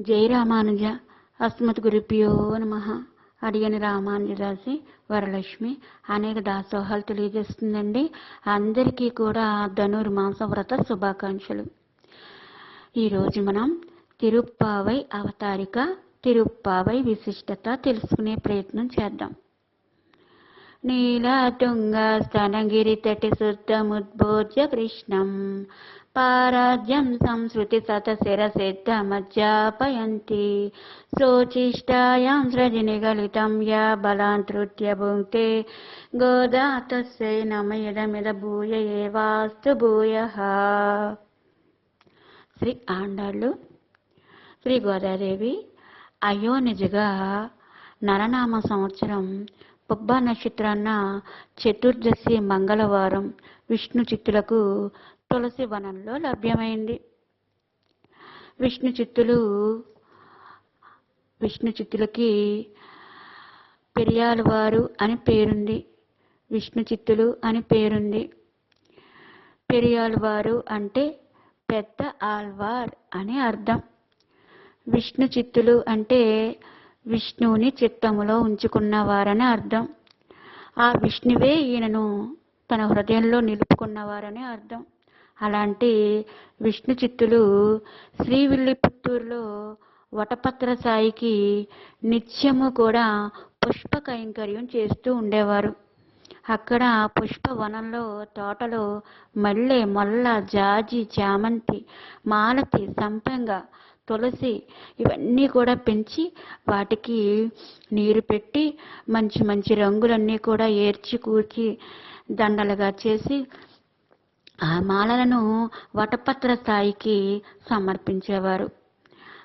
జై రామానుజ అస్మత్ గురుభ్యో నమ. అడిగని రామానుజదాసి వరలక్ష్మి అనేక దాసోహాలు తెలియజేస్తుందండి. అందరికీ కూడా ధనుర్మాస వ్రత శుభాకాంక్షలు. ఈరోజు మనం తిరుప్పావై అవతారిక తిరుప్పావై విశిష్టత తెలుసుకునే ప్రయత్నం చేద్దాం. నీలాతుంగ స్తనగిరి తటి శుద్ధముద్బోధ్య కృష్ణం పారాజ్యం సంస్కృతి సతశిరసిద్ధమజ్జాపయంతి శోచిష్టాయాం సృజనిగలితం యా బలాంతృత్య భుంక్తే గోదా తస్యై నమయదమిద భూయ ఏవాస్తు భూయ శ్రీ ఆండాళ్ళు శ్రీ గోదాదేవి అయోనిజగా నరనామ సంవత్సరం పుబ్బ నక్షత్రాన్న చతుర్దశి మంగళవారం విష్ణు చిత్తులకు తులసి వనంలో లభ్యమైంది. విష్ణు చిత్తులు విష్ణు చిత్తులకి పెరియాలవారు అని పేరుంది. విష్ణు చిత్తులు అని పేరుంది. పెరియాలవారు అంటే పెద్ద ఆల్వార్ అని అర్థం. విష్ణు చిత్తులు అంటే విష్ణువుని చిత్తములో ఉంచుకున్నవారని అర్థం. ఆ విష్ణువే ఈయనను తన హృదయంలో నిలుపుకున్నవారని అర్థం. అలాంటి విష్ణు చిత్తులు శ్రీవిల్లిపుత్తూరులో వటపత్ర సాయికి నిత్యము కూడా పుష్ప కైంకర్యం చేస్తూ ఉండేవారు. అక్కడ పుష్ప వనంలో తోటలో మల్లె మొల్ల జాజి చామంతి మాలతి సంపెంగ తులసి ఇవన్నీ కూడా పెంచి వాటికి నీరు పెట్టి మంచి మంచి రంగులన్నీ కూడా ఏర్చి కూర్చి దండలుగా చేసి ఆ మాలలను వటపత్ర స్థాయికి సమర్పించేవారు.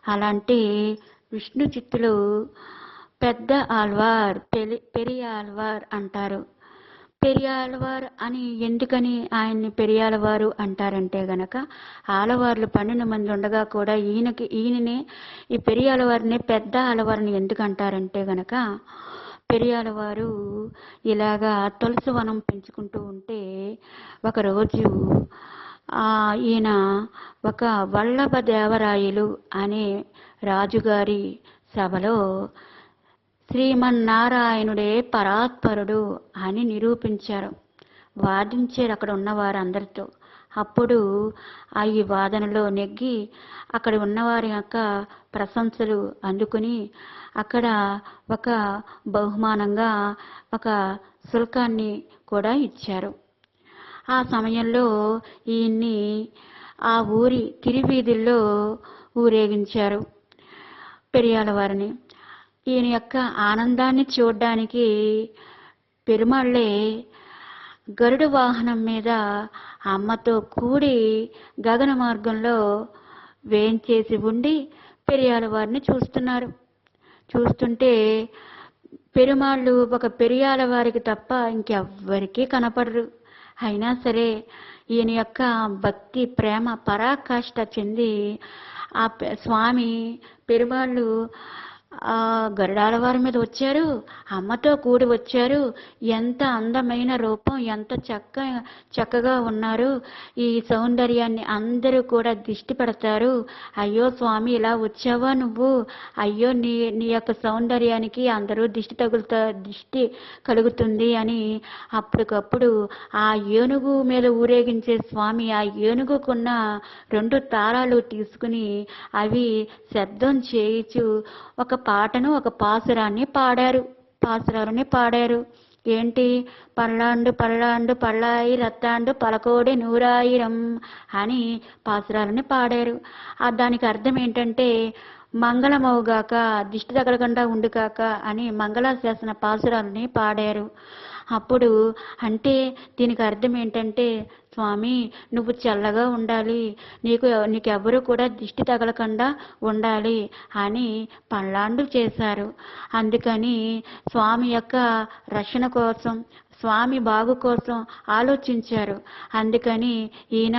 అలాంటి విష్ణు చిత్తులు పెద్ద ఆల్వార్ పెరి పెరియాల్వార్ అంటారు. పెరియాలవారు అని ఎందుకని ఆయన్ని పెరియాలవారు అంటారంటే గనక ఆలవార్లు పన్నెండు మంది ఉండగా కూడా ఈయనకి ఈయననే ఈ పెరియాలవారిని పెద్ద ఆలవారిని ఎందుకు అంటారంటే గనక పెరియాలవారు ఇలాగా తులసి వనం పెంచుకుంటూ ఉంటే ఒకరోజు ఈయన ఒక వల్లభ దేవరాయలు అనే రాజుగారి సభలో శ్రీమన్నారాయణుడే పరాత్పరుడు అని నిరూపించారు. వాదించారు అక్కడ ఉన్న వారందరితో. అప్పుడు ఆ ఈ వాదనలో నెగ్గి అక్కడ ఉన్నవారి యొక్క ప్రశంసలు అందుకుని అక్కడ ఒక బహుమానంగా ఒక శుల్కాన్ని కూడా ఇచ్చారు. ఆ సమయంలో ఈయన్ని ఆ ఊరి కిరివీధుల్లో ఊరేగించారు పెరియాల వారిని. ఈయన యొక్క ఆనందాన్ని చూడడానికి పెరుమాళ్ళే గరుడు వాహనం మీద అమ్మతో కూడి గగన మార్గంలో వేంచేసి ఉండి పెరియాల వారిని చూస్తున్నారు. చూస్తుంటే పెరుమాళ్ళు ఒక పెరియాల వారికి తప్ప ఇంకెవ్వరికీ కనపడరు. అయినా సరే ఈయన యొక్క భక్తి ప్రేమ పరాకాష్ట చెంది ఆ స్వామి పెరుమాళ్ళు గరుడాల వారి మీద వచ్చారు అమ్మతో కూడి వచ్చారు. ఎంత అందమైన రూపం ఎంత చక్క చక్కగా ఉన్నారు. ఈ సౌందర్యాన్ని అందరూ కూడా దిష్టి పెడతారు. అయ్యో స్వామి ఇలా వచ్చావా నువ్వు? అయ్యో నీ నీ యొక్క సౌందర్యానికి అందరూ దిష్టి తగులుతా దిష్టి కలుగుతుంది అని అప్పటికప్పుడు ఆ ఏనుగు మీద ఊరేగించే స్వామి ఆ ఏనుగుకున్న రెండు తారాలు తీసుకుని అవి శబ్దం చేయించు ఒక పాటను ఒక పాసురాన్ని పాడారు. పాసురాలని పాడారు. ఏంటి? పల్లాండు పల్లాండు పళ్ళాయి రత్తాండు పలకోడి నూరాయిరం అని పాసురాలని పాడారు. దానికి అర్థం ఏంటంటే మంగళమవుగాక దిష్టి తగలకుండా ఉండుగాక అని మంగళాశాసన పాసురాలని పాడారు. అప్పుడు అంటే దీనికి అర్థం ఏంటంటే స్వామి నువ్వు చల్లగా ఉండాలి. నీకు నీకెవ్వరూ కూడా దిష్టి తగలకుండా ఉండాలి అని పళ్ళాండు చేశారు. అందుకని స్వామి యొక్క రక్షణ కోసం స్వామి బాగు కోసం ఆలోచించారు. అందుకని ఈయన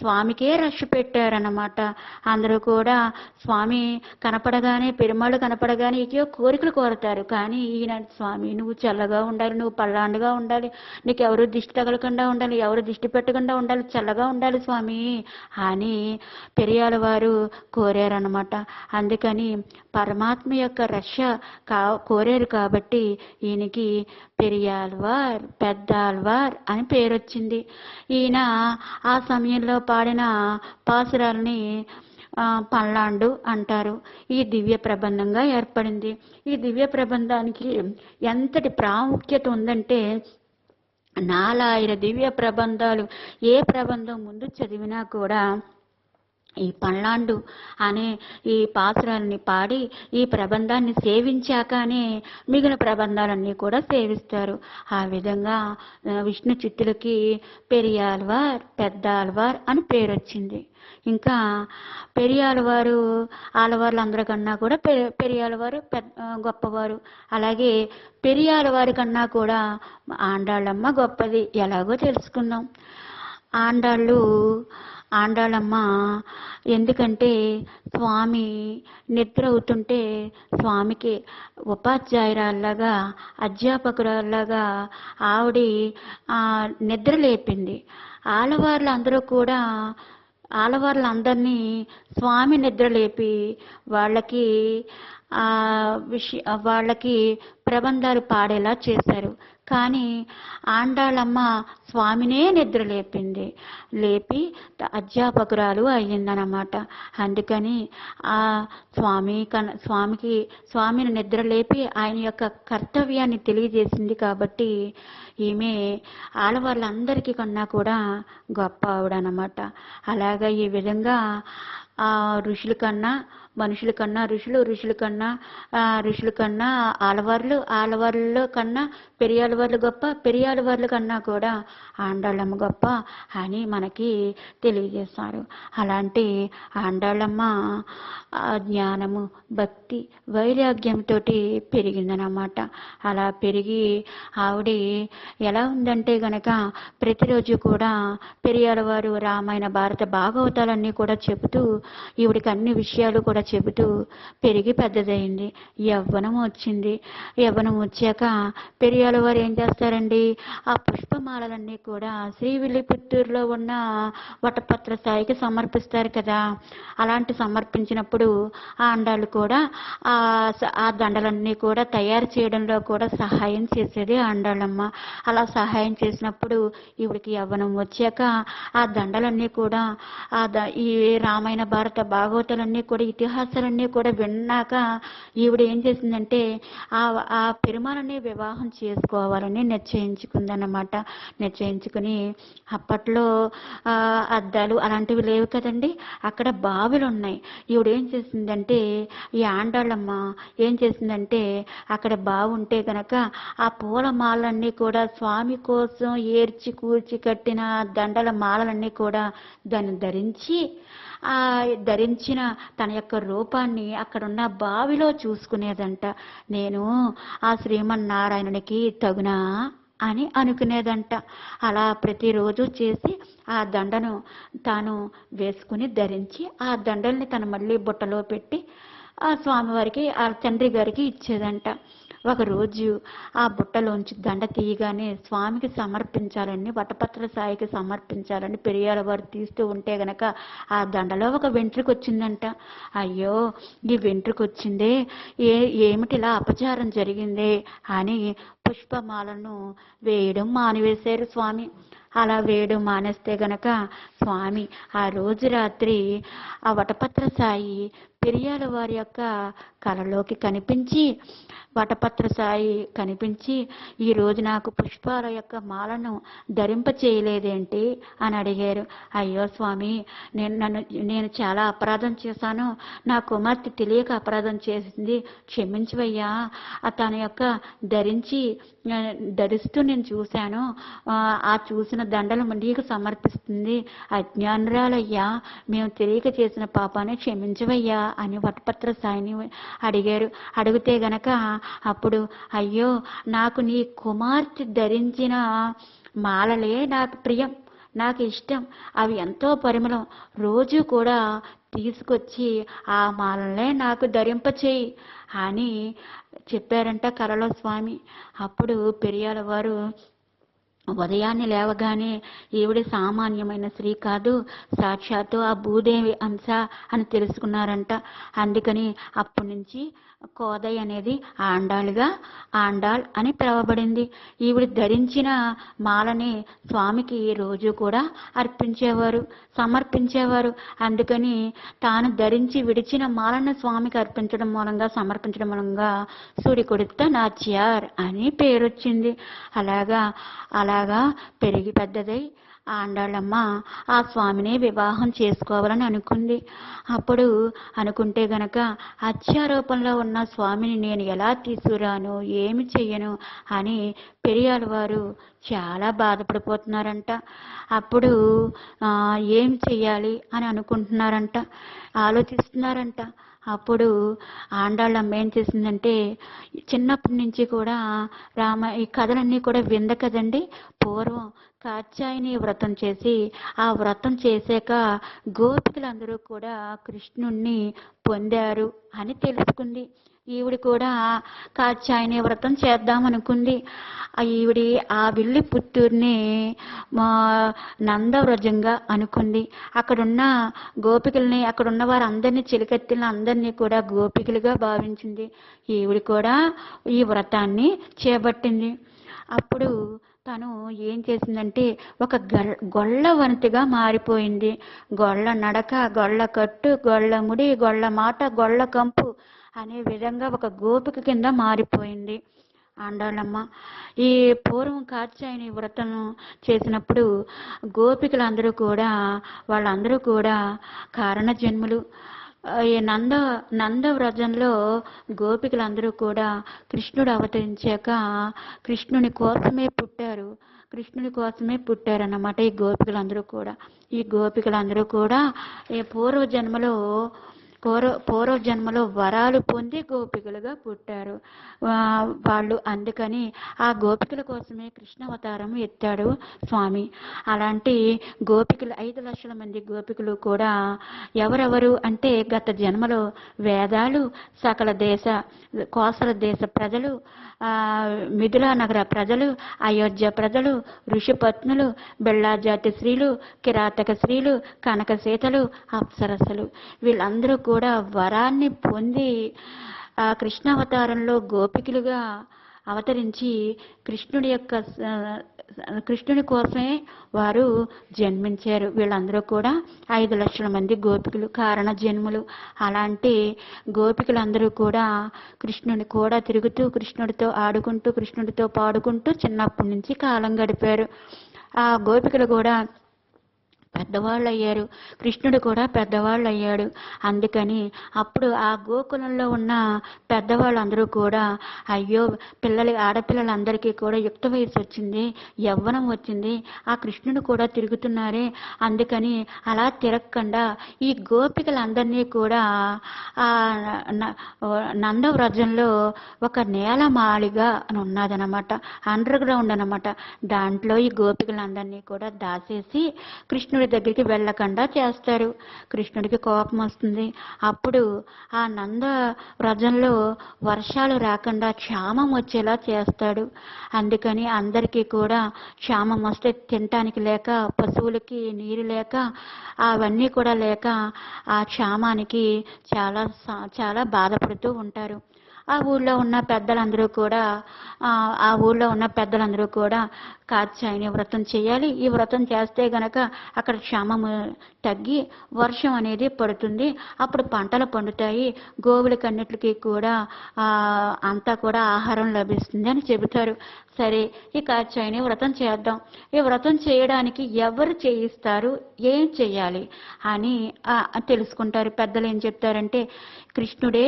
స్వామికే రష్ పెట్టారన్నమాట. అందరూ కూడా స్వామి కనపడగానే పెరుమాళ్ళు కనపడగానే ఏదో కోరికలు కోరతారు. కానీ ఈయన స్వామి నువ్వు చల్లగా ఉండాలి నువ్వు పల్లాండుగా ఉండాలి నీకు ఎవరు దిష్టి తగలకుండా ఉండాలి ఎవరు దిష్టి పెట్టకుండా ఉండాలి చల్లగా ఉండాలి స్వామి అని పెరియాల వారు కోరారనమాట అందుకని పరమాత్మ యొక్క రక్ష కా కోరారు కాబట్టి ఈయనకి పెద్ద అల్వార్ అని పేరు వచ్చింది ఈయన ఆ సమయంలో పాడిన పాసురాల్ని పల్లాండు అంటారు. ఈ దివ్య ప్రబంధంగా ఏర్పడింది. ఈ దివ్య ప్రబంధానికి ఎంతటి ప్రాముఖ్యత ఉందంటే నాలాయిర దివ్య ప్రబంధాలు ఏ ప్రబంధం ముందు చదివినా కూడా ఈ పల్లాండు అనే ఈ పాత్రల్ని పాడి ఈ ప్రబంధాన్ని సేవించాకనే మిగిలిన ప్రబంధాలన్నీ కూడా సేవిస్తారు. ఆ విధంగా విష్ణు చిత్తులకి పెరియాల్వార్ పెద్దాల్వార్ అని పేరు వచ్చింది ఇంకా పెరియాలవారు ఆలవార్లు అందరికన్నా కూడా పె పెరియాలవారు పెద్ద గొప్పవారు. అలాగే పెరియాలవారి కన్నా కూడా ఆండాళ్ళమ్మ గొప్పది ఎలాగో తెలుసుకుందాం. ఆండాళ్ళు ఆండాళమ్మ ఎందుకంటే స్వామి నిద్ర అవుతుంటే స్వామికి ఉపాధ్యాయురాల్లాగా అధ్యాపకురాల్లాగా ఆవిడ నిద్ర లేపింది. ఆడవార్లు అందరూ కూడా ఆలవార్లందరినీ స్వామి నిద్ర లేపి వాళ్ళకి ఆ విషయ వాళ్ళకి ప్రబంధాలు పాడేలా చేశారు. కానీ ఆండాళ్ళమ్మ స్వామినే నిద్ర లేపింది లేపి అధ్యాపకురాలు అయ్యిందనమాట. అందుకని ఆ స్వామి కన స్వామికి స్వామిని నిద్ర లేపి ఆయన యొక్క కర్తవ్యాన్ని తెలియజేసింది కాబట్టి ఈమె ఆడవాళ్ళందరికీ కన్నా కూడా గొప్ప ఆవిడనమాట. అలాగా ఈ విధంగా ఆ ఋషుల కన్నా మనుషుల కన్నా ఋషులు ఋషుల కన్నా ఋషుల కన్నా ఆలవార్లు ఆలవార్ల కన్నా పెరియాలవార్లు గొప్ప పెరియాలవార్ల కన్నా కూడా ఆండాళ్ళమ్మ గొప్ప అని మనకి తెలియజేస్తారు అలాంటి ఆండాళ్ళమ్మ జ్ఞానము భక్తి వైరాగ్యంతో పెరిగిందనమాట అలా పెరిగి ఆవిడ ఎలా ఉందంటే గనక ప్రతిరోజు కూడా పెరియాల వారు రామాయణ భారత భాగవతాలన్నీ కూడా చెబుతూ ఈవిడికి అన్ని విషయాలు కూడా చెబుతూ పెరిగి పెద్దదైంది యవ్వనం వచ్చింది. యవ్వనం వచ్చాక పెరియాల వారు ఏం చేస్తారండి? ఆ పుష్పమాలలన్నీ కూడా శ్రీవిల్లిపుత్తూరులో ఉన్న వటపత్ర స్థాయికి సమర్పిస్తారు కదా. అలాంటి సమర్పించినప్పుడు ఆ అండాలు కూడా ఆ దండలన్నీ కూడా తయారు చేయడంలో కూడా సహాయం చేసేది ఆ అండాలమ్మ. అలా సహాయం చేసినప్పుడు ఈవిడికి యవ్వనం వచ్చాక ఆ దండలన్నీ కూడా ఆ ద ఈ రామాయణ భారత భాగవతాలన్నీ కూడా ఇతిహాసాలన్నీ కూడా విన్నాక ఈవిడ ఏం చేసిందంటే ఆ ఆ పెరుమాలని వివాహం చేసుకోవాలని నిశ్చయించుకుందన్నమాట. నిశ్చయించుకుని అప్పట్లో అద్దాలు అలాంటివి లేవు కదండి. అక్కడ బావిలు ఉన్నాయి ఈవిడ ఏం చేసిందంటే ఈ ఆండాళ్ళమ్మ ఏం చేసిందంటే అక్కడ బాగుంటే గనక ఆ పూల మాలన్నీ కూడా స్వామి కోసం ఏర్చి కూర్చి కట్టిన దండల మాలలన్నీ కూడా దాన్ని ధరించి ఆ ధరించిన తన యొక్క రూపాన్ని అక్కడున్న బావిలో చూసుకునేదంట. నేను ఆ శ్రీమన్నారాయణునికి తగునా అని అనుకునేదంట. అలా ప్రతిరోజు చేసి ఆ దండను తాను వేసుకుని ధరించి ఆ దండల్ని తను మళ్ళీ బుట్టలో పెట్టి ఆ స్వామివారికి ఆ తండ్రి గారికి ఇచ్చేదంట. ఒక రోజు ఆ బుట్టలోంచి దండ తీయగానే స్వామికి సమర్పించాలని వటపత్ర సాయికి సమర్పించాలని పెరియాల వారు తీస్తూ ఉంటే గనక ఆ దండలో ఒక వెంట్రుకు వచ్చిందంట అయ్యో ఈ వెంట్రుకు వచ్చిందే ఏ ఏమిటి ఇలా అపచారం జరిగిందే అని పుష్పమాలను వేయడం మానివేశారు స్వామి. అలా వేయడం మానేస్తే గనక స్వామి ఆ రోజు రాత్రి ఆ వటపత్ర సాయి పెరియాల వారి యొక్క కలలోకి కనిపించి వటపత్ర సాయి కనిపించి ఈరోజు నాకు పుష్పాల యొక్క మాలను ధరింప చేయలేదేంటి? అని అడిగారు. అయ్యో స్వామి నేను నన్ను నేను చాలా అపరాధం చేశాను. నా కుమార్తె తెలియక అపరాధం చేసింది. క్షమించవయ్యా. తన యొక్క ధరించి ధరిస్తూ నేను చూశాను. ఆ, ఆ చూసిన దండలు నీకు సమర్పిస్తుంది. అజ్ఞానురాలయ్యా మేము తెలియక చేసిన పాపాన్ని క్షమించవయ్యా. అని వటపత్ర సాయిని అడిగారు. అడిగితే గనక అప్పుడు అయ్యో నాకు నీ కుమార్తె ధరించిన మాలలే నాకు ప్రియం నాకు ఇష్టం. అవి ఎంతో పరిమళం. రోజు కూడా తీసుకొచ్చి ఆ మాలనే నాకు ధరింపచేయి అని చెప్పారంట కలలో స్వామి. అప్పుడు పెరియాల వారు ఉదయాన్నే లేవగానే ఈవిడ సామాన్యమైన స్త్రీ కాదు సాక్షాత్తు ఆ భూదేవి అంశ అని తెలుసుకున్నారంట. అందుకని అప్పటి నుంచి కోదయ్ అనేది ఆండాళ్ళుగా ఆండాళ్ అని పిలవబడింది. ఈవిడ ధరించిన మాలని స్వామికి రోజు కూడా అర్పించేవారు సమర్పించేవారు. అందుకని తాను ధరించి విడిచిన మాలను స్వామికి అర్పించడం మూలంగా సమర్పించడం మూలంగా సూడి కొడుత నాచ్యార్ అని పేరొచ్చింది. అలాగా అలాగా పెరిగి పెద్దదై ఆండాళ్ళమ్మ ఆ స్వామిని వివాహం చేసుకోవాలని అనుకుంది. అప్పుడు అనుకుంటే గనక హత్యారూపంలో ఉన్న స్వామిని నేను ఎలా తీసుకురాను ఏమి చెయ్యను అని పెరియాల వారు చాలా బాధపడిపోతున్నారంట. అప్పుడు ఏం చెయ్యాలి అని అనుకుంటున్నారంట ఆలోచిస్తున్నారంట. అప్పుడు ఆండాళ్ళమ్మ ఏం చేసిందంటే చిన్నప్పటి నుంచి కూడా రామ ఈ కథలన్నీ కూడా వింద కదండి పూర్వం కాత్యాయని వ్రతం చేసి ఆ వ్రతం చేశాక గోపికలందరూ కూడా కృష్ణుణ్ణి పొందారు అని తెలుసుకుంది. ఈవిడ కూడా కాచాయని వ్రతం చేద్దామనుకుంది. ఆ ఈవిడి ఆ విల్లి పుత్తూరుని మా నందవ్రజంగా అనుకుంది. అక్కడున్న గోపికల్ని అక్కడున్న వారందరినీ చిలికెత్తిన అందరినీ కూడా గోపికలుగా భావించింది. ఈవిడ కూడా ఈ వ్రతాన్ని చేపట్టింది. అప్పుడు తను ఏం చేసిందంటే ఒక గొల్ల వంతిగా మారిపోయింది. గొల్ల నడక గొల్ల కట్టు గొల్ల ముడి గొల్ల మాట గొల్ల కంపు అనే విధంగా ఒక గోపిక కింద మారిపోయింది. అండాలమ్మ ఈ పూర్వం కాచాయని వ్రతం చేసినప్పుడు గోపికలందరూ కూడా వాళ్ళందరూ కూడా కారణ జన్ములు. ఈ నంద నందవ్రజంలో గోపికలందరూ కూడా కృష్ణుడు అవతరించాక కృష్ణుని కోసమే పుట్టారు. కృష్ణుని కోసమే పుట్టారన్నమాట ఈ గోపికలందరూ కూడా. ఈ గోపికలందరూ కూడా ఈ పూర్వ జన్మలో పూర్వ పూర్వ జన్మలో వరాలు పొంది గోపికలుగా పుట్టారు. వాళ్ళు అందుకని ఆ గోపికల కోసమే కృష్ణ అవతారం ఎత్తాడు స్వామి. అలాంటి గోపికలు ఐదు లక్షల మంది గోపికలు కూడా ఎవరెవరు అంటే గత జన్మలో వేదాలు సకల దేశ కోసల దేశ ప్రజలు మిథులా నగర ప్రజలు అయోధ్య ప్రజలు ఋషిపత్నులు బెళ్ళాజాతి స్త్రీలు కిరాతక స్త్రీలు కనక సీతలు అప్సరసలు. వీళ్ళందరూ కూడా వరాన్ని పొంది ఆ కృష్ణావతారంలో గోపికలుగా అవతరించి కృష్ణుడి యొక్క కృష్ణుడి కృష్ణుని కోసమే వారు జన్మించారు. వీళ్ళందరూ కూడా ఐదు లక్షల మంది గోపికలు కారణ జన్ములు. అలాంటి గోపికలందరూ కూడా కృష్ణుని కూడా తిరుగుతూ కృష్ణుడితో ఆడుకుంటూ కృష్ణుడితో పాడుకుంటూ చిన్నప్పటి నుంచి కాలం గడిపారు. ఆ గోపికలు కూడా పెద్దవాళ్ళు అయ్యారు కృష్ణుడు కూడా పెద్దవాళ్ళు అయ్యాడు అందుకని అప్పుడు ఆ గోకులంలో ఉన్న పెద్దవాళ్ళందరూ కూడా అయ్యో పిల్లలు ఆడపిల్లలందరికీ కూడా యుక్త వయసు వచ్చింది యవ్వనం వచ్చింది ఆ కృష్ణుడు కూడా తిరుగుతున్నారే. అందుకని అలా తిరగకుండా ఈ గోపికలందరినీ కూడా ఆ నందవ్రజంలో ఒక నేలమాళిగా అని ఉన్నదనమాట. అండర్ గ్రౌండ్ అనమాట. దాంట్లో ఈ గోపికలందరినీ కూడా దాచేసి కృష్ణుడు దగ్గరికి వెళ్ళకుండా చేస్తారు. కృష్ణుడికి కోపం వస్తుంది. అప్పుడు ఆ నంద వ్రజంలో వర్షాలు రాకుండా క్షామం వచ్చేలా చేస్తాడు. అందుకని అందరికీ కూడా క్షామం వస్తే తినటానికి లేక పశువులకి నీరు లేక అవన్నీ కూడా లేక ఆ క్షామానికి చాలా చాలా బాధపడుతూ ఉంటారు. ఆ ఊళ్ళో ఉన్న పెద్దలందరూ కూడా ఆ, ఊళ్ళో ఉన్న పెద్దలందరూ కూడా కాత్యాయని వ్రతం చేయాలి. ఈ వ్రతం చేస్తే గనక అక్కడ క్షామము తగ్గి వర్షం అనేది పడుతుంది. అప్పుడు పంటలు పండుతాయి. గోవులకన్నిటికీ కూడా అంతా కూడా ఆహారం లభిస్తుంది అని చెబుతారు. సరే ఈ కాత్యాయని వ్రతం చేద్దాం. ఈ వ్రతం చేయడానికి ఎవరు చేయిస్తారు? ఏం చేయాలి? అని తెలుసుకుంటారు. పెద్దలు ఏం చెప్తారంటే కృష్ణుడే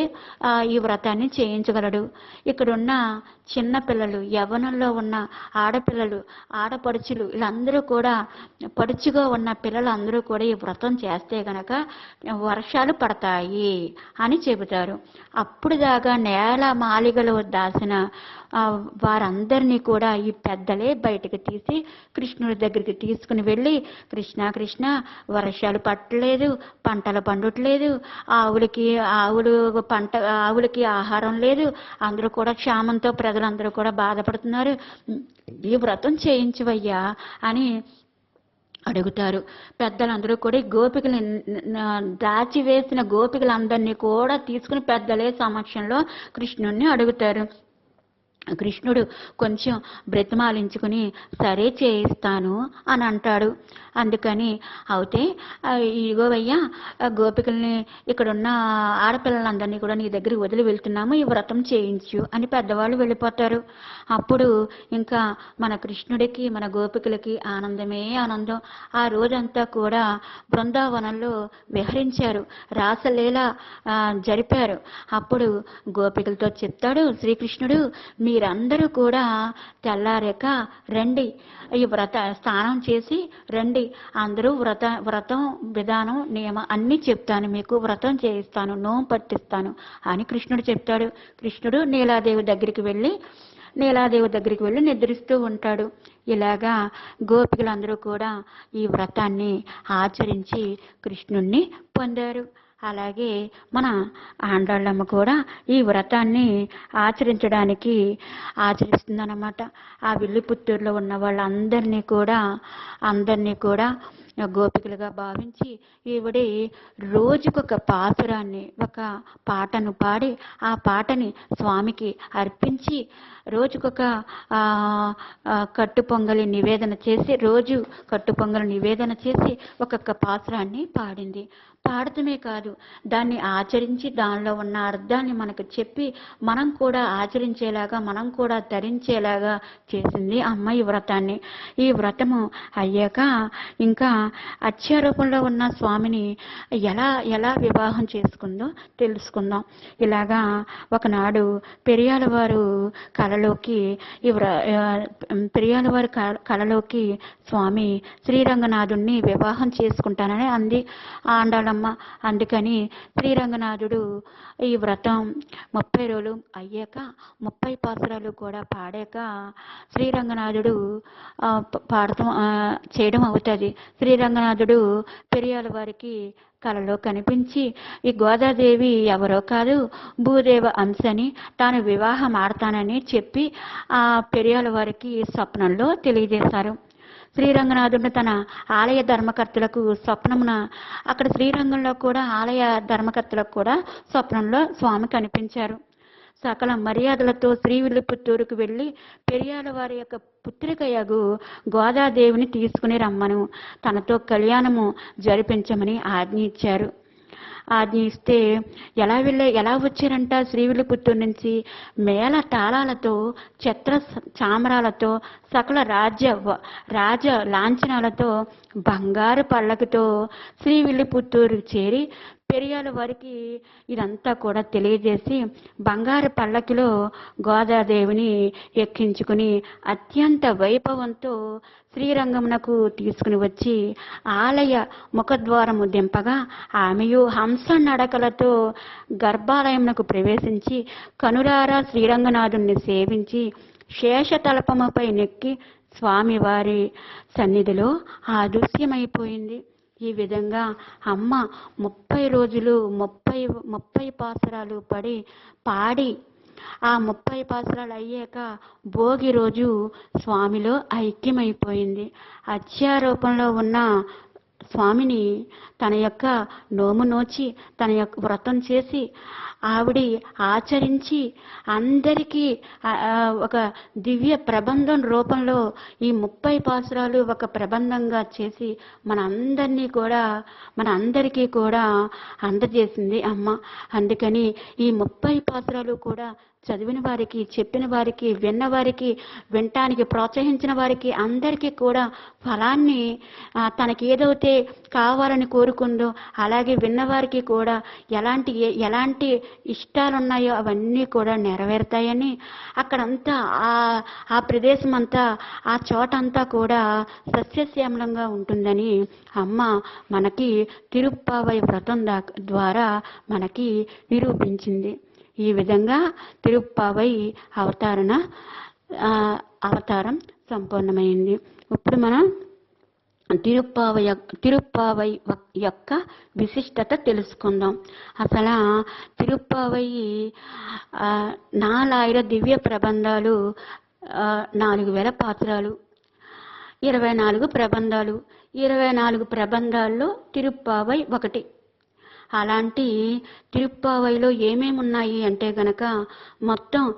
ఈ వ్రతాన్ని చేయించగలడు. ఇక్కడున్న చిన్న పిల్లలు యవ్వనంలో ఉన్న ఆడపిల్లలు ఆడపడుచులు వీళ్ళందరూ కూడా పడుచుగా ఉన్న పిల్లలందరూ కూడా ఈ వ్రతం చేస్తే గనక వర్షాలు పడతాయి అని చెబుతారు. అప్పుడు దాకా నేల మాలిగలో దాసిన వారందరినీ కూడా ఈ పెద్దలే బయటకు తీసి కృష్ణుడి దగ్గరికి తీసుకుని వెళ్ళి కృష్ణ కృష్ణ వర్షాలు పట్టలేదు పంటలు పండట్లేదు ఆవులకి ఆవులు పంట ఆవులకి ఆహారం లేదు. అందరూ కూడా క్షామంతో ప్రజలందరూ కూడా బాధపడుతున్నారు. ఈ వ్రతం చేయించవయ్యా అని అడుగుతారు. పెద్దలందరూ కూడా గోపికలు దాచివేసిన గోపికలందరినీ కూడా తీసుకుని పెద్దలే సమక్షంలో కృష్ణుణ్ణి అడుగుతారు. కృష్ణుడు కొంచెం బ్రతిమాలించుకుని సరే చేయిస్తాను అని అంటాడు. అందుకని అయితే ఇగోవయ్యా ఆ గోపికల్ని ఇక్కడున్న ఆడపిల్లలందరినీ కూడా నీ దగ్గరికి వదిలి వెళ్తున్నాము ఈ వ్రతం చేయించు అని పెద్దవాళ్ళు వెళ్ళిపోతారు. అప్పుడు ఇంకా మన కృష్ణుడికి మన గోపికలకి ఆనందమే ఆనందం. ఆ రోజంతా కూడా బృందావనంలో విహరించారు రాసలీల జరిపారు. అప్పుడు గోపికలతో చెప్తాడు శ్రీకృష్ణుడు మీరందరూ కూడా తెల్లారాక రండి ఈ వ్రత స్నానం చేసి రండి అందరూ వ్రత వ్రతం విధానం నియమ అన్నీ చెప్తాను. మీకు వ్రతం చేయిస్తాను నోం పట్టిస్తాను అని కృష్ణుడు చెప్తాడు. కృష్ణుడు నీలాదేవి దగ్గరికి వెళ్ళి నీలాదేవి దగ్గరికి వెళ్ళి నిద్రిస్తూ ఉంటాడు. ఇలాగా గోపికలందరూ కూడా ఈ వ్రతాన్ని ఆచరించి కృష్ణుణ్ణి పొందారు. అలాగే మన ఆండాళ్ళమ్మ కూడా ఈ వ్రతాన్ని ఆచరించడానికి ఆచరిస్తుందన్నమాట. ఆ విల్లిపుత్తూరులో ఉన్న వాళ్ళందరినీ కూడా అందరినీ కూడా గోపికలుగా భావించి ఈవిడి రోజుకొక పాసురాన్ని ఒక పాటను పాడి ఆ పాటని స్వామికి అర్పించి రోజుకొక కట్టు పొంగలి నివేదన చేసి రోజు కట్టు పొంగలి నివేదన చేసి ఒక్కొక్క పాసురాన్ని పాడింది. పాడటమే కాదు దాన్ని ఆచరించి దానిలో ఉన్న అర్థాన్ని మనకు చెప్పి మనం కూడా ఆచరించేలాగా మనం కూడా ధరించేలాగా చేసింది అమ్మ ఈ వ్రతాన్ని. ఈ వ్రతము అయ్యాక ఇంకా అత్యారూపంలో ఉన్న స్వామిని ఎలా ఎలా వివాహం చేసుకుందో తెలుసుకుందాం. ఇలాగా ఒకనాడు పెరియాల వారు కలలోకి ఈ పెరియాల వారి కళలోకి కలలోకి స్వామి శ్రీరంగనాథుణ్ణి వివాహం చేసుకుంటానని అంది. ఆండాళమ్మ అందుకని శ్రీరంగనాథుడు ఈ వ్రతం ముప్పై రోజులు అయ్యాక ముప్పై పాసురాలు కూడా పాడాక శ్రీరంగనాథుడు ఆ, పాడటం చేయడం అవుతుంది. శ్రీ శ్రీరంగనాథుడు పెరియాల వారికి కలలో కనిపించి ఈ గోదాదేవి ఎవరో కాదు భూదేవ అంశని తాను వివాహం ఆడతానని చెప్పి ఆ పెరియాల వారికి స్వప్నంలో తెలియజేశారు. శ్రీరంగనాథుడు తన ఆలయ ధర్మకర్తలకు స్వప్నమున అక్కడ శ్రీరంగంలో కూడా ఆలయ ధర్మకర్తలకు కూడా స్వప్నంలో స్వామి కనిపించారు. సకల మర్యాదలతో శ్రీవిల్లిపుత్తూరుకు వెళ్ళి పెరియాల వారి యొక్క పుత్రికయగు గోదాదేవిని తీసుకుని రమ్మను. తనతో కళ్యాణము జరిపించమని ఆజ్ఞ ఇచ్చారు ఆజ్ఞ ఇస్తే ఎలా వెళ్ళే ఎలా వచ్చారంట శ్రీవిల్లిపుత్తూరు నుంచి? మేళ తాళాలతో ఛత్ర చామరాలతో సకల రాజ్య రాజ లాంఛనాలతో బంగారు పళ్ళకుతో శ్రీవిల్లిపుత్తూరు చేరి పెరియాల వారికి ఇదంతా కూడా తెలియజేసి బంగారు పల్లకిలో గోదాదేవిని ఎక్కించుకుని అత్యంత వైభవంతో శ్రీరంగమునకు తీసుకుని వచ్చి ఆలయ ముఖద్వారము దింపగా ఆమెయు హంస నడకలతో గర్భాలయమునకు ప్రవేశించి కనురారా శ్రీరంగనాథుణ్ణి సేవించి శేషతలపముపై నెక్కి స్వామివారి సన్నిధిలో ఆ దృశ్యమైపోయింది ఈ విధంగా అమ్మ ముప్పై రోజులు ముప్పై ముప్పై పాసరాలు పడి పాడి ఆ ముప్పై పాసరాలు అయ్యాక భోగి రోజు స్వామిలో ఐక్యమైపోయింది. అత్యారూపంలో ఉన్న స్వామిని తన యొక్క నోము నోచి తన యొక్క వ్రతం చేసి ఆవిడ ఆచరించి అందరికీ ఒక దివ్య ప్రబంధం రూపంలో ఈ ముప్పై పాసురాలు ఒక ప్రబంధంగా చేసి మన అందరినీ కూడా మన అందరికీ కూడా అందజేసింది. అమ్మ అందుకని ఈ ముప్పై పాసురాలు కూడా చదివిన వారికి చెప్పిన వారికి విన్న వారికి వినటానికి ప్రోత్సహించిన వారికి అందరికీ కూడా ఫలాన్ని తనకి ఏదైతే కావాలని కోరుకుందో అలాగే విన్నవారికి కూడా ఎలాంటి ఎలాంటి ఇష్టాలు ఉన్నాయో అవన్నీ కూడా నెరవేరుతాయని అక్కడంతా ఆ ఆ ప్రదేశం అంతా ఆ చోట అంతా కూడా సస్యశ్యామలంగా ఉంటుందని అమ్మ మనకి తిరుప్పావై వ్రతం దా ద్వారా మనకి నిరూపించింది. ఈ విధంగా తిరుప్పావై అవతారణ అవతారం సంపూర్ణమైంది ఇప్పుడు మనం తిరుప్పావ యొక్క- తిరుప్పావై యొక్క విశిష్టత తెలుసుకుందాం. అసలు తిరుప్పావై ఆ, నాలాయిర దివ్య ప్రబంధాలు నాలుగు వేల పాత్రలు ఇరవై నాలుగు ప్రబంధాలు ఇరవై నాలుగు ప్రబంధాల్లో తిరుప్పావై ఒకటి. అలాంటి తిరుప్పావైలో ఏమేమి ఉన్నాయి అంటే గనక మొత్తం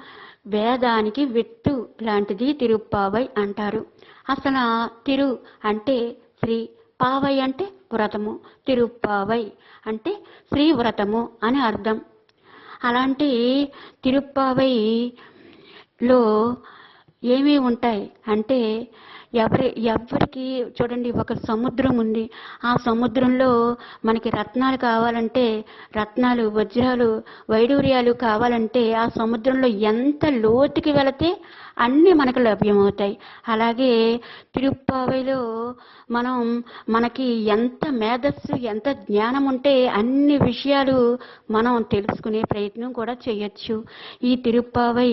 వేదానికి విత్తు లాంటిది తిరుప్పావై అంటారు. అసలు తిరు అంటే శ్రీ పావై అంటే వ్రతము తిరుప్పావై అంటే శ్రీ వ్రతము అని అర్థం. అలాంటి తిరుప్పావైలో ఏమీ ఉంటాయి అంటే ఎవరి ఎవరికి చూడండి ఒక సముద్రం ఉంది. ఆ సముద్రంలో మనకి రత్నాలు కావాలంటే రత్నాలు వజ్రాలు వైడూర్యాలు కావాలంటే ఆ సముద్రంలో ఎంత లోతుకి వెళితే అన్నీ మనకు లభ్యమవుతాయి. అలాగే తిరుప్పావైలో మనం మనకి ఎంత మేధస్సు ఎంత జ్ఞానం ఉంటే అన్ని విషయాలు మనం తెలుసుకునే ప్రయత్నం కూడా చేయొచ్చు. ఈ తిరుప్పావై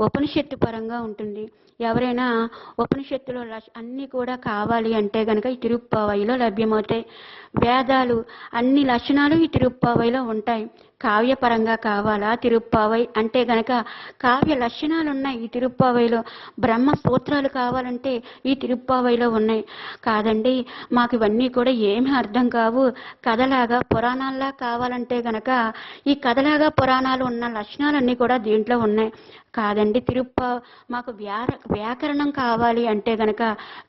ఉపనిషత్తు పరంగా ఉంటుంది. ఎవరైనా ఉపనిషత్తులో లక్ష- అన్నీ కూడా కావాలి అంటే గనక ఈ తిరుప్పావయిలో లభ్యమవుతాయి. వేదాలు అన్ని లక్షణాలు ఈ తిరుప్పావయిలో ఉంటాయి. కావ్యపరంగా కావాలా? తిరుప్పావై అంటే గనక కావ్య లక్షణాలు ఉన్నాయి ఈ తిరుప్పావైలో. బ్రహ్మ సూత్రాలు కావాలంటే ఈ తిరుప్పావైలో ఉన్నాయి. కాదండి మాకు ఇవన్నీ కూడా ఏమీ అర్థం కావు. కథలాగా పురాణాల్లా కావాలంటే గనక ఈ కథలాగా పురాణాలు ఉన్న లక్షణాలన్నీ కూడా దీంట్లో ఉన్నాయి. కాదండి తిరుప్ప మాకు వ్యార వ్యాకరణం కావాలి అంటే గనక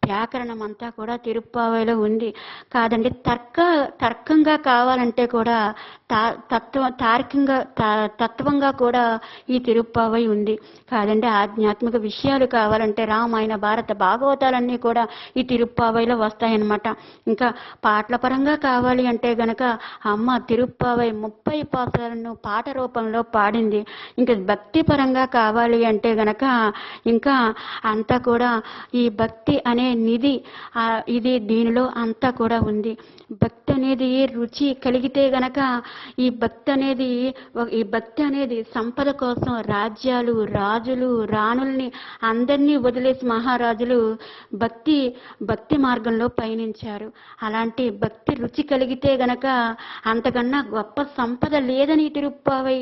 వ్యాకరణం అంతా కూడా తిరుప్పావైలో ఉంది. కాదండి తర్క తర్కంగా కావాలంటే కూడా తత్వ తార్కంగా తా- తత్వంగా కూడా ఈ తిరుప్పావై ఉంది. కాదండి ఆధ్యాత్మిక విషయాలు కావాలంటే రామాయణ భారత భాగవతాలన్నీ కూడా ఈ తిరుప్పావైలో వస్తాయన్నమాట. ఇంకా పాటల పరంగా కావాలి అంటే గనక అమ్మ తిరుప్పావై ముప్పై పాసాలను పాట రూపంలో పాడింది. ఇంకా భక్తి పరంగా కావాలి అంటే గనక ఇంకా అంతా కూడా ఈ భక్తి అనే నిధి ఇది దీనిలో అంతా కూడా ఉంది. భక్తి అనేది రుచి కలిగితే గనక ఈ భక్తి అనేది ఈ భక్తి అనేది సంపద కోసం రాజ్యాలు రాజులు రాణుల్ని అందరినీ వదిలేసి మహారాజులు భక్తి భక్తి మార్గంలో పయనించారు. అలాంటి భక్తి రుచి కలిగితే గనక అంతకన్నా గొప్ప సంపద లేదని ఈ తిరుప్పావై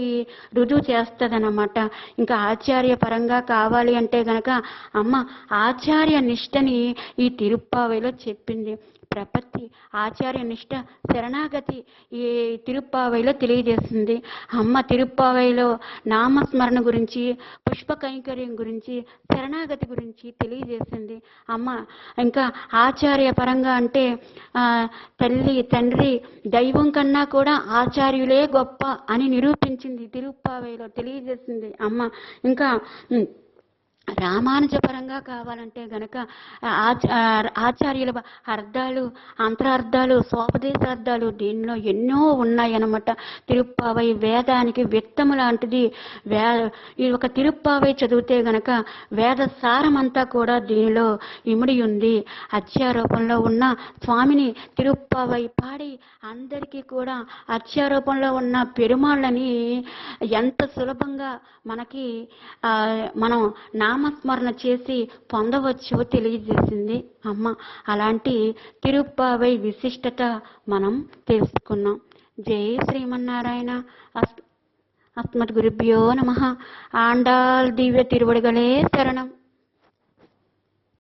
రుజువు చేస్తుందన్నమాట. ఇంకా ఆచార్య పరంగా కావాలి అంటే గనక అమ్మ ఆచార్య నిష్టని ఈ తిరుప్పావైలో చెప్పింది. ప్రపత్తి ఆచార్య నిష్ట శరణాగతి ఈ తిరుప్పావైలో తెలియజేస్తుంది. అమ్మ తిరుప్పావైలో నామస్మరణ గురించి పుష్ప కైంకర్యం గురించి శరణాగతి గురించి తెలియజేసింది అమ్మ ఇంకా ఆచార్య పరంగా అంటే తల్లి తండ్రి దైవం కన్నా కూడా ఆచార్యులే గొప్ప అని నిరూపించింది తిరుప్పావైలో తెలియజేసింది అమ్మ ఇంకా రామానుజపరంగా కావాలంటే గనక ఆచ- ఆచార్యుల అర్థాలు అంతరార్థాలు స్వోపదేశార్థాలు దీనిలో ఎన్నో ఉన్నాయన్నమాట. తిరుప్పావై వేదానికి వ్యక్తం లాంటిది. వే ఈ ఒక తిరుప్పావై చదివితే గనక వేద సారమంతా కూడా దీనిలో ఇమిడి ఉంది. అత్యారూపంలో ఉన్న స్వామిని తిరుప్పావై పాడి అందరికీ కూడా అత్యారూపంలో ఉన్న పెరుమాళ్ళని ఎంత సులభంగా మనకి మనం నా నామస్మరణ చేసి పొందవచ్చో తెలియజేసింది అమ్మ. అలాంటి తిరుప్పావై విశిష్టత మనం తెలుసుకున్నాం. జై శ్రీమన్నారాయణ. అస్ అస్మద్ గురుభ్యో నమ. ఆండాల్ దివ్య తిరువడిగలే శరణం.